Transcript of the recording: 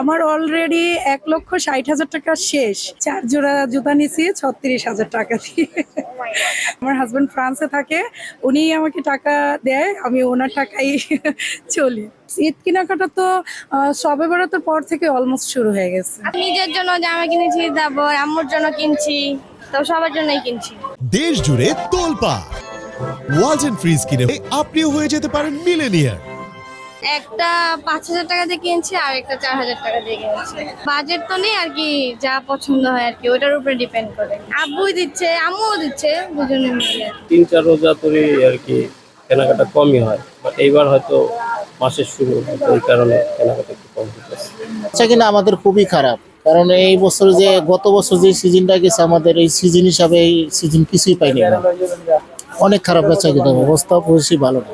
আমার অলরেডি এক লক্ষ ষাট হাজার টাকা শেষ। চার জোড়া জুতা নিছি ছত্রিশ হাজার টাকা দিয়ে। আমার হাজব্যান্ড ফ্রান্সে থাকে উনি আমাকে টাকা দেয় আমি ওনার টাকাই চলি। ঈদ কেনাকাটা তো সবে বেরোনোর পর থেকে অলমোস্ট শুরু হয়ে গেছে। নিজের জন্য জামা কিনেছি তারপর আম্মুর জন্য কিনছি তো সবার জন্যই কিনছি। দেশ জুড়ে তোলপা ওয়ালটন ফ্রিজ কিনে আপনিও হয়ে যেতে পারেন মিলেনিয়ার একটা পাঁচ হাজার টাকা দিয়ে কিনছি আর একটা চার হাজার টাকা দিয়ে কিনছি। বাজেট তো নেই আর কি যা পছন্দ হয় আর কি ওটার উপরে ডিপেন্ড করে। আব্বুই দিচ্ছে আম্মুও দিচ্ছে দুজনে মিলে। তিন চার রোজা ধরে আর কি কেনাকাটা কমই হয়। বাট এইবার হয়তো মাসের শুরু এই কারণে কেনাকাটা একটু কম হতেছে বেচা কিনা আমাদের খুবই খারাপ। কারণ এই বছর যে গত বছর যে সিজনটা গেছে আমাদের এই সিজন হিসাবে এই সিজন কিছুই পাইনি। অনেক খারাপ বেচা কিনা অবস্থা বেশি ভালো না।